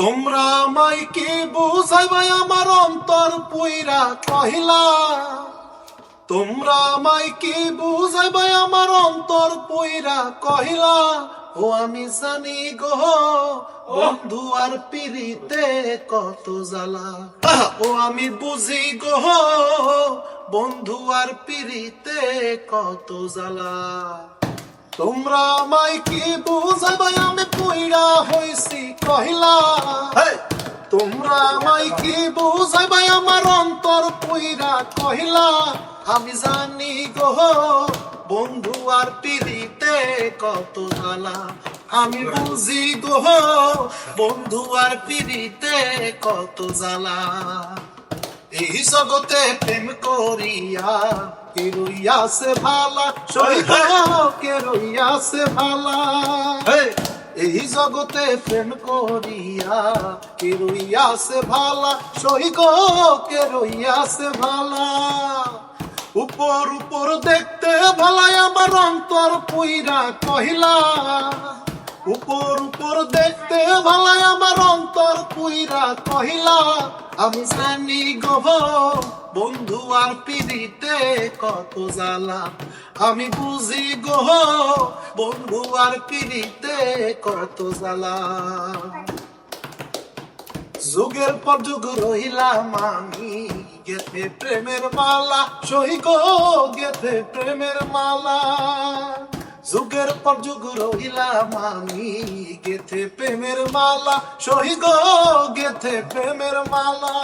তোমরা আমায় কি বুঝাইবাই আমার অন্তর পুইরা কহিলা তোমরা আমায় কি বুঝাইবাই আমার অন্তর পুইরা কহিলা, ও আমি জানি গো, বন্ধু আর পিরিতে কত জ্বালা। ও আমি বুঝি গো, বন্ধু আর পিরিতে কত জ্বালা। তোমরা আমায় কি বুঝাইবাই আমি পুইরা হইছি কহিলা। তোমরা আমায় কি বুঝাইবাই আমার অন্তর পুইরা কহিলা। আমি জানি গো বন্ধু আর পিড়িতে কত জ্বালা। আমি বুঝি গো বন্ধু আর পিড়িতে কত জ্বালা। এই জগতে প্রেম করিয়া কে রইয়াছে ভালা? সহিত কে রইয়াছে ভালা? এই জগতে প্রেম করিয়া কে রইয়াছে ভালা? সহিত কে রইয়াছে ভালা? উপর উপর দেখতে ভালাই আমার অন্তর পুইরা কহিলা উপর উপর দেখতে ভালাই আমার অন্তর পুইরা কহিলা, আমি জানি গো বন্ধু আর পিড়িতে কত জ্বালা। আমি বুঝি গো বন্ধু আর পিড়িতে কত জ্বালা। যুগের পর যুগ রহিলাম আমি, গেথে প্রেমের মালা সহি গো, গেথে প্রেমের মালা। যুগের পর যুগ রহিলাম আমি। গেথে প্রেমের মালা সহি গো, গেথে প্রেমের মালা।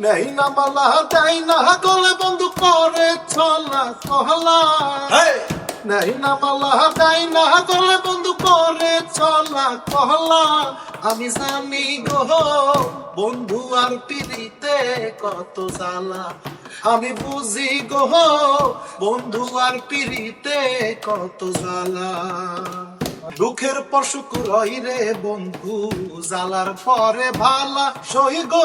নেই না মালা যাই না গলে বন্ধু করে ছলা কহলা নাই না মালা দেয় না গলে বন্ধু করে চলা কহলা আমি জানি গো বন্ধু আর পিড়িতে কত জ্বালা। আমি বুঝি গো বন্ধু আর পিড়িতে কত জ্বালা। দুঃখের সুখ রই রে বন্ধু জ্বালার পরে ভালা। সহি গো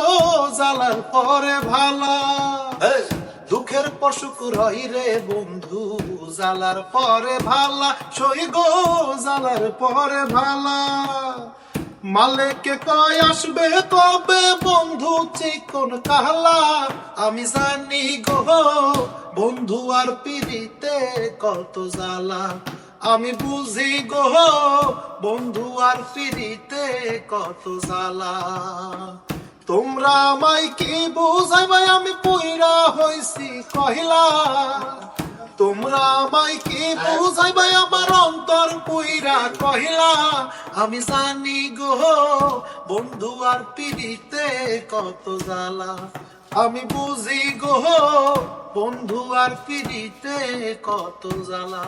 জ্বালার পরে ভালা। দুঃখের পশুক রই রে বন্ধু জালার পরে ভালা, সই গো জালার পরে ভালা। মালেকে কয়, আসবে কবে বন্ধু চিকন কাহলা আমি জানি গো, বন্ধু আর পিড়িতে কত জ্বালা। আমি বুঝি গো, বন্ধু আর পিড়িতে কত জ্বালা। তোমরা আমায় কি বুঝাইবাই আমি পুইরা হইছি কহিলা। তোমরা আমায় কি বুঝাইবাই আমার অন্তর পুইরা কহিলা? আমি জানি গো, বন্ধু আর পিড়িতে কত জ্বালা। আমি বুঝি গো, বন্ধু আর পিড়িতে কত জ্বালা।